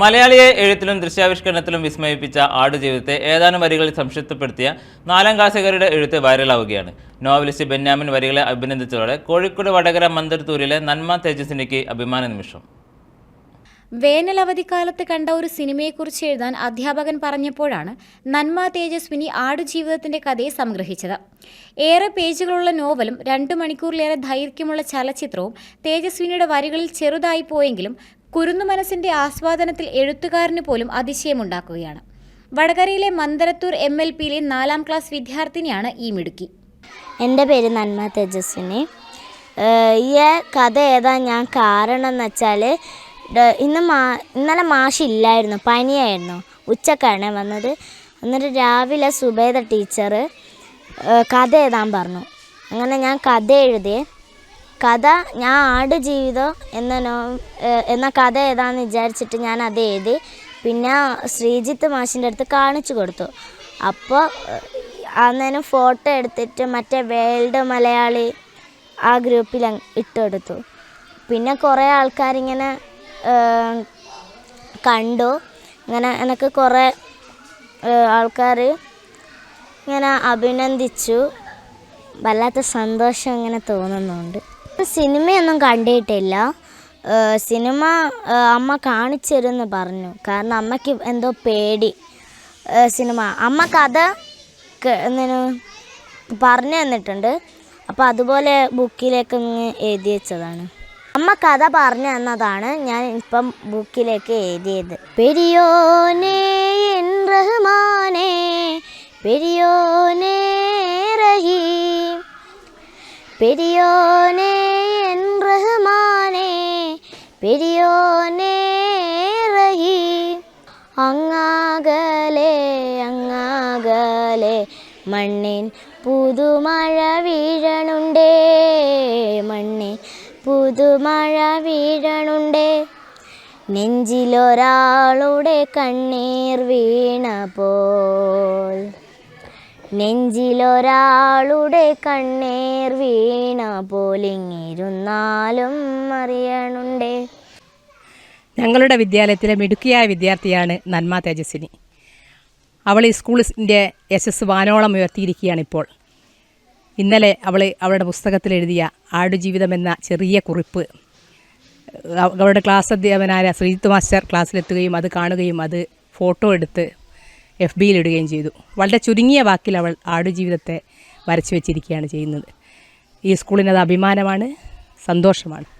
മലയാളിയെ എഴുത്തിലും ദൃശ്യാവിഷ്കരണത്തിലും വിസ്മയിപ്പിച്ച ആടുജീവിതത്തെ ഏതാനും വരികളിൽ സംക്ഷിപ്തപ്പെടുത്തിയ നാലാം എഴുത്ത് വൈറലാവുകയാണ്. നോവലിസ്റ്റ് ബെന്യാമിൻ വരികളെ അഭിനന്ദിച്ചതോടെ കോഴിക്കോട് വടകര മന്ദർത്തൂരിലെ നന്മ തേജസ്വിനിക്ക് അഭിമാന നിമിഷം. വേനൽ അവധിക്കാലത്ത് കണ്ട ഒരു സിനിമയെക്കുറിച്ച് എഴുതാൻ അധ്യാപകൻ പറഞ്ഞപ്പോഴാണ് നന്മ തേജസ്വിനി ആടുജീവിതത്തിന്റെ കഥയെ സംഗ്രഹിച്ചത്. ഏറെ പേജുകളുള്ള നോവലും രണ്ടു മണിക്കൂറിലേറെ ദൈർഘ്യമുള്ള ചലച്ചിത്രവും തേജസ്വിനിയുടെ വരികളിൽ ചെറുതായി പോയെങ്കിലും കുരുന്നു മനസ്സിന്റെ ആസ്വാദനത്തിൽ എഴുത്തുകാരന് പോലും അതിശയമുണ്ടാക്കുകയാണ്. വടകരയിലെ മന്ദരത്തൂർ എം എൽ പിയിലെ നാലാം ക്ലാസ് വിദ്യാർത്ഥിനിയാണ് ഈ മിടുക്കി. എന്റെ പേര് നന്മ തേജസ്വിനി. ഈ കഥ ഏതാ ഞാൻ കാരണം എന്ന് വെച്ചാൽ ഇന്ന് മാ ഇന്നലെ മാഷ് ഇല്ലായിരുന്നു പനിയായിരുന്നു. ഉച്ചക്കാണ് വന്നത്. എന്നിട്ട് രാവിലെ സുബേദ ടീച്ചർ കഥ എഴുതാൻ പറഞ്ഞു. അങ്ങനെ ഞാൻ കഥ എഴുതി. കഥ ഞാൻ ആട് ജീവിതം എന്ന നോ എന്ന കഥ ഏതാന്ന് വിചാരിച്ചിട്ട് ഞാൻ അത് എഴുതി. പിന്നെ ശ്രീജിത്ത് മാഷിന്റെ അടുത്ത് കാണിച്ചു കൊടുത്തു. അപ്പോൾ അന്നേരം ഫോട്ടോ എടുത്തിട്ട് മറ്റേ വേൾഡ് മലയാളി ആ ഗ്രൂപ്പിൽ അങ്ങ് ഇട്ട് കൊടുത്തു പിന്നെ കുറേ ആൾക്കാരിങ്ങനെ കണ്ടു. ഇങ്ങനെ എനിക്ക് കുറേ ആൾക്കാർ ഇങ്ങനെ അഭിനന്ദിച്ചു. വല്ലാത്ത സന്തോഷം ഇങ്ങനെ തോന്നുന്നുണ്ട്. സിനിമയൊന്നും കണ്ടിട്ടില്ല. സിനിമ അമ്മ കാണിച്ചു പറഞ്ഞു. കാരണം അമ്മയ്ക്ക് എന്തോ പേടി. സിനിമ. അമ്മ കഥ പറഞ്ഞു തന്നിട്ടുണ്ട്. അപ്പോൾ അതുപോലെ ബുക്കിലേക്ക് എഴുതി വെച്ചതാണ്. അമ്മ കഥ പറഞ്ഞു തന്നതാണ് ഞാൻ ഇപ്പം ബുക്കിലേക്ക് എഴുതിയത്. പെരിയോനേ എൻ പെരിയോനേ പെരിയോനേ പെരിയോനേ അങ്ങാകലെ അങ്ങാകലെ മണ്ണിൻ പുതുമഴ വീഴണുണ്ടേ മണ്ണിൻ പുതുമഴ വീഴണുണ്ടേ. നെഞ്ചിലൊരാളുടെ കണ്ണീർ വീണപ്പോൾ നെഞ്ചിലൊരാളുടെ കണ്ണേർ വീണ പോലിങ്ങിരുന്നാലും അറിയണുണ്ടേ. ഞങ്ങളുടെ വിദ്യാലയത്തിലെ മിടുക്കിയായ വിദ്യാർത്ഥിയാണ് നന്മ തേജസ്വിനി. അവൾ ഈ സ്കൂളിന്റെ യശസ് വാനോളം ഉയർത്തിയിരിക്കുകയാണ് ഇപ്പോൾ. ഇന്നലെ അവൾ അവളുടെ പുസ്തകത്തിൽ എഴുതിയ ആടുജീവിതം എന്ന ചെറിയ കുറിപ്പ് അവ- അവളുടെ ക്ലാസ് അധ്യാപനായ ശ്രീജിത്ത് മാസ്റ്റർ ക്ലാസ്സിലെത്തുകയും അത് കാണുകയും അത് ഫോട്ടോ എടുത്ത് എഫ് ബിയിലിടുകയും ചെയ്തു. വളരെ ചുരുങ്ങിയ വാക്കിൽ അവൾ ആടുജീവിതത്തെ വരച്ചു വെച്ചിരിക്കുകയാണ് ചെയ്യുന്നത്. ഈ സ്കൂളിനത് അഭിമാനമാണ് സന്തോഷമാണ്.